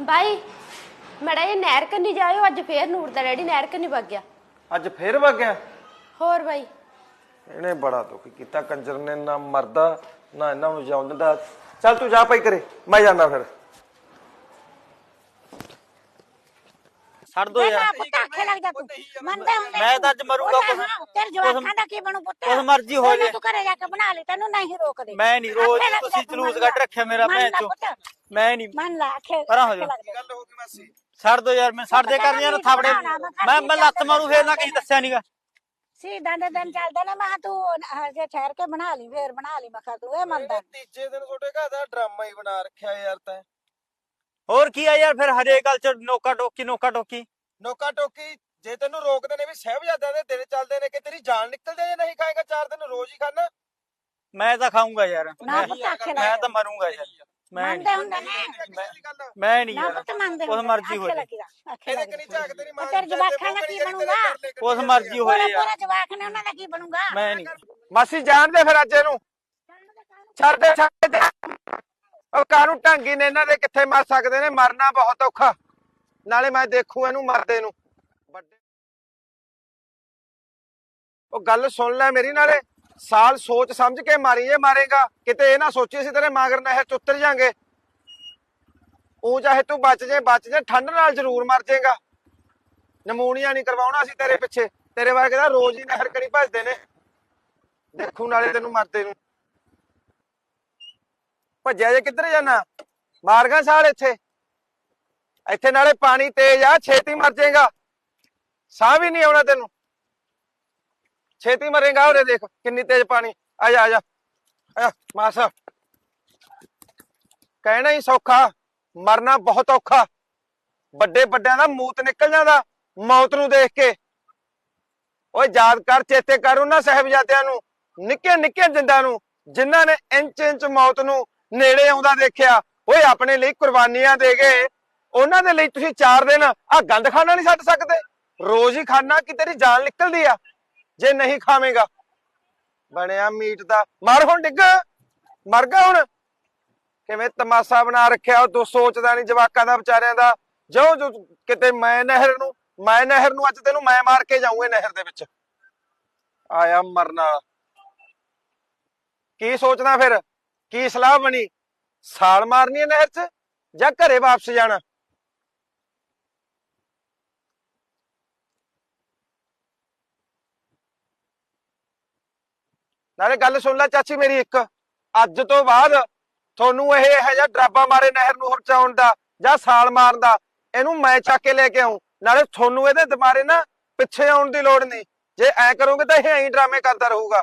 ਬਾਈ ਮੜਾ ਇਹ ਨਹਿਰ ਕੰਨੀ ਜਾਇਓ ਅੱਜ ਫੇਰ ਨੂਰ ਦਾ ਡੈਡੀ ਨਹਿਰ ਕੰਨੀ ਵਗ ਗਿਆ। ਅੱਜ ਫੇਰ ਵਗ ਗਿਆ? ਹੋਰ ਬਾਈ। ਇਹਨੇ ਬੜਾ ਦੁੱਖ ਕੀਤਾ ਕੰਜਰ ਨੇ ਨਾ ਮਰਦਾ ਨਾ ਇਹਨਾਂ ਨੂੰ ਜਾਉਂਦਾ। ਚੱਲ ਤੂੰ ਜਾ ਭਾਈ ਕਰੇ ਮੈਂ ਜਾਣਾ ਫਿਰ। ਛੱਡ ਦੋ ਯਾਰ। ਪੁੱਤ ਆਖੇ ਲੱਗ ਜਾ ਤੂੰ ਮੰਨਦਾ ਹੁੰਦਾ ਮੈਂ ਤਾਂ। ਅੱਜ ਮਰੂੰਗਾ ਕੁਛ- ਤੇਰੇ ਜਵਾਕਾਂ ਦਾ ਕੀ ਬਣੂ ਪੁੱਤ? ਕੁਛ ਮਰਜ਼ੀ ਹੋ ਜਾਏ। ਤੂੰ ਘਰੇ ਜਾ ਕੇ ਬਣਾ ਲਈ ਤੈਨੂੰ ਨਹੀਂ ਰੋਕਦੇ। ਮੈਂ ਨਹੀਂ ਰੋਜ਼ ਤੁਸੀਂ ਜਾ ਤੂੰ, ਜਲੂਸ ਕੱਢ ਰੱਖਿਆ ਮੇਰਾ ਭੈਣ ਲੈ ਚੋ ਮੈਂ ਨਹੀਂ। ਮੰਨ ਲਾ ਆਖੇ ਪਰਾਂ ਹੋ ਜਾ। ਜਾ। ਗੱਲ ਹੋ ਗਈ ਮਾਸੀ। ਛੱਡ ਦੋ ਯਾਰ ਮੈਂ ਛੱਡ ਦੇ ਕਰਨੀਆਂ ਨੂੰ ਥਾਪੜੇ ਮੈਂ ਮੈਂ ਲੱਤ ਮਾਰੂ ਫੇਰ ਨਾ ਕਹੀਂ ਦੱਸਿਆ ਨਹੀਂਗਾ ਸੀਦਾਂ ਦੇ ਦਿਨ ਚੱਲਦੇ ਨੇ ਮੈਂ ਕਿਹਾ ਤੂੰ ਹਜੇ ਠਹਿਰ ਕੇ ਬਣਾ ਲਈ ਫੇਰ ਬਣਾ ਲਈ ਮੈਂ ਤੂੰ ਇਹ ਮੰਨਦਾ। ਤੀਜੇ ਦਿਨ ਤੁਹਾਡੇ ਘਰ ਦਾ ਡਰਾਮਾ ਹੀ ਬਣਾ ਰੱਖਿਆ ਯਾਰ ਤੈਂ। ਹੋਰ ਕੀ ਆ ਯਾਰ ਫਿਰ ਹਰੇਕ ਗੱਲ ਚ ਨੋਕਾ ਟੋਕੀ ਨੋਕਾ ਟੋਕੀ ਨੋਕਾ ਟੋਕੀ ਜੇ ਤੈਨੂੰ ਰੋਕਦੇ ਨੇ ਵੀ ਸਹਿਬਜ਼ਾਦਿਆਂ ਦੇ ਦਿਨ ਚੱਲਦੇ ਨੇ ਕਿ ਤੇਰੀ ਜਾਨ ਨਿਕਲਦੇ ਜੇ ਨਹੀਂ ਖਾਏਗਾ ਚਾਰ ਦਿਨ ਰੋਜ਼ ਹੀ ਖਾਣਾ ਮੈਂ ਤਾਂ ਖਾਊਂਗਾ ਯਾਰ। ਨਾ ਮੈਂ ਪੁੱਤ ਆਖੇ ਮੈਂ ਲੱਗ ਤਾਂ ਮਰੂੰਗਾ ਯਾਰ। ਮੈਂ ਮੰਨਦੇ ਨਹੀਂ ਹੁੰਦੇ ਨੇ। ਮੈਂ ਨਹੀਂ ਯਾਰ। ਉਸ ਮਰਜ਼ੀ ਹੋ ਆਖੇ ਜਾਏ। ਲੱਗੇਗਾ, ਆਖੇ ਇਹਦੇ। ਕਨੀ ਝਾਕ ਤੇਰੀ ਮਾਂ ਤੇਰੇ ਜਵਾਕਾਂ ਦਾ ਕੀ ਬਣੂਗਾ? ਉਸ ਮਰਜ਼ੀ ਹੋ ਪੂਰਾ ਜਾਏ ਯਾਰ। ਪੂਰਾ ਜਵਾਕ ਨੇ ਉਹਨਾਂ ਦਾ ਕੀ ਬਣੂਗਾ? ਮੈਂ ਨਹੀਂ ਮਾਸੀ ਜਾਣ ਦੇ ਫਿਰ ਅੱਜ ਇਹਨੂੰ। ਛੱਡ ਦੇ ਛੱਡ ਦੇ। ਉਹ ਕਾਨੂੰ ਢੰਗੀ ਨੇ ਇਹਨਾਂ ਦੇ, ਕਿੱਥੇ ਮਰ ਸਕਦੇ ਨੇ? ਮਰਨਾ ਬਹੁਤ ਔਖਾ। ਨਾਲੇ ਮੈਂ ਦੇਖੂ ਇਹਨੂੰ ਮਰਦੇ ਨੂੰ। ਵੱਡੇ ਉਹ ਗੱਲ ਸੁਣ ਲੈ ਮੇਰੀ ਨਾਲੇ। ਸਾਲ ਸੋਚ ਸਮਝ ਕੇ ਮਾਰੀ ਜੇ ਮਾਰੇਗਾ। ਕਿਤੇ ਇਹ ਨਾ ਸੋਚੀ ਸੀ ਤੇਰੇ ਮਾਗਰ ਨਹਿਰ ਚ ਉਤਰ ਜਾਾਂਗੇ। ਉਹ ਚਾਹੇ ਤੂੰ ਬਚ ਜੇ ਬਚ ਜੇ, ਠੰਡ ਨਾਲ ਜ਼ਰੂਰ ਮਰ ਜਾਏਗਾ ਨਮੂਨੀਆ ਨਹੀਂ ਕਰਵਾਉਣਾ ਸੀ ਤੇਰੇ ਪਿੱਛੇ। ਤੇਰੇ ਵਰਗੇ ਦਾ ਰੋਜ਼ ਹੀ ਨਹਿਰ ਕਰੀ ਭੱਜਦੇ ਨੇ। ਦੇਖੂ ਨਾਲੇ ਤੈਨੂੰ ਮਰਦੇ ਨੂੰ। ਭੱਜਿਆ ਜੇ ਕਿੱਧਰ ਜਾਣਾ? ਮਾਰਗਾ ਸਾਲ ਇੱਥੇ। ਇੱਥੇ ਨਾਲੇ ਪਾਣੀ ਤੇਜ਼ ਆ, ਛੇਤੀ ਮਰ ਜਾਏਗਾ। ਸਾਹ ਵੀ ਨਹੀਂ ਆਉਣਾ ਤੈਨੂੰ। ਛੇਤੀ ਮਰੇਗਾ ਉਰੇ ਦੇਖ, ਕਿੰਨੀ ਤੇਜ਼ ਪਾਣੀ। ਆ ਜਾ ਆ ਜਾ। ਮਾਸ। ਕਹਿਣਾ ਹੀ ਸੌਖਾ, ਮਰਨਾ ਬਹੁਤ ਔਖਾ। ਵੱਡੇ ਵੱਡਿਆਂ ਦਾ ਮੂਤ ਨਿਕਲ ਜਾਂਦਾ, ਮੌਤ ਨੂੰ ਦੇਖ ਕੇ। ਓਏ, ਯਾਦ ਕਰ, ਚੇਤੇ ਕਰ ਉਹਨਾਂ ਸਾਹਿਬਜ਼ਾਦਿਆਂ ਨੂੰ ਨਿੱਕੇ ਨਿੱਕੇ ਜਿੰਦਾਂ ਨੂੰ, ਜਿਨ੍ਹਾਂ ਨੇ ਇੰਚ ਇੰਚ ਮੌਤ ਨੂੰ ਨੇੜੇ ਆਉਂਦਾ ਦੇਖਿਆ, ਓਏ ਆਪਣੇ ਲਈ ਕੁਰਬਾਨੀਆਂ ਦੇ ਗਏ। ਉਹਨਾਂ ਦੇ ਲਈ ਤੁਸੀਂ ਚਾਰ ਦਿਨ ਆ ਗੰਦ ਖਾਣਾ ਨਹੀਂ ਛੱਡ ਸਕਦੇ। ਰੋਜ਼ ਹੀ ਖਾਣਾ ਕਿ ਤੇਰੀ ਜਾਨ ਨਿਕਲਦੀ ਆ। ਜੇ ਨਹੀਂ ਖਾਵੇਂਗਾ। ਬਣਿਆ ਮੀਟ ਦਾ। ਮਰ ਹੁਣ ਡਿੱਗ। ਮਰ ਗਿਆ ਹੁਣ। ਕਿਵੇਂ ਤਮਾਸ਼ਾ ਬਣਾ ਰੱਖਿਆ ਉਹ ਦੋ ਸੋਚਦਾ ਨਹੀਂ ਜਵਾਕਾਂ ਦਾ, ਵਿਚਾਰਿਆਂ ਦਾ। ਜੋ ਜੋ ਕਿਤੇ ਮੈਂ ਨਹਿਰ ਨੂੰ, ਮੈਂ ਨਹਿਰ ਨੂੰ ਅੱਜ ਤੈਨੂੰ ਮੈਂ ਮਾਰ ਕੇ ਜਾਊਂਗਾ ਨਹਿਰ ਦੇ ਵਿੱਚ। ਆਇਆ ਮਰਨਾ ਕੀ ਸੋਚਦਾ ਫਿਰ? ਕੀ ਸਲਾਹ ਬਣੀ? ਸਾਲ ਮਾਰਨੀ ਹੈ ਨਹਿਰ 'ਚ ਜਾਂ ਘਰੇ ਵਾਪਸ ਜਾਣਾ? ਨਾਲੇ ਗੱਲ ਸੁਣ ਲੈ ਚਾਚੀ ਮੇਰੀ ਇੱਕ। ਅੱਜ ਤੋਂ ਬਾਅਦ ਤੁਹਾਨੂੰ ਇਹ ਇਹੋ ਜਿਹਾ ਡਰਾਬਾ ਮਾਰੇ ਨਹਿਰ ਨੂੰ ਹਰਚਾਉਣ ਦਾ ਜਾਂ ਸਾਲ ਮਾਰਨ ਦਾ, ਇਹਨੂੰ ਮੈਂ ਚੱਕ ਕੇ ਲੈ ਕੇ ਆਉਂ ਨਾਲੇ ਤੁਹਾਨੂੰ ਇਹਦੇ ਦੁਬਾਰੇ ਨਾ ਪਿੱਛੇ ਆਉਣ ਦੀ ਲੋੜ ਨਹੀਂ। ਜੇ ਐ ਕਰੋਗੇ ਤਾਂ ਇਹ ਐਂ ਡਰਾਮੇ ਕਰਦਾ ਰਹੂਗਾ।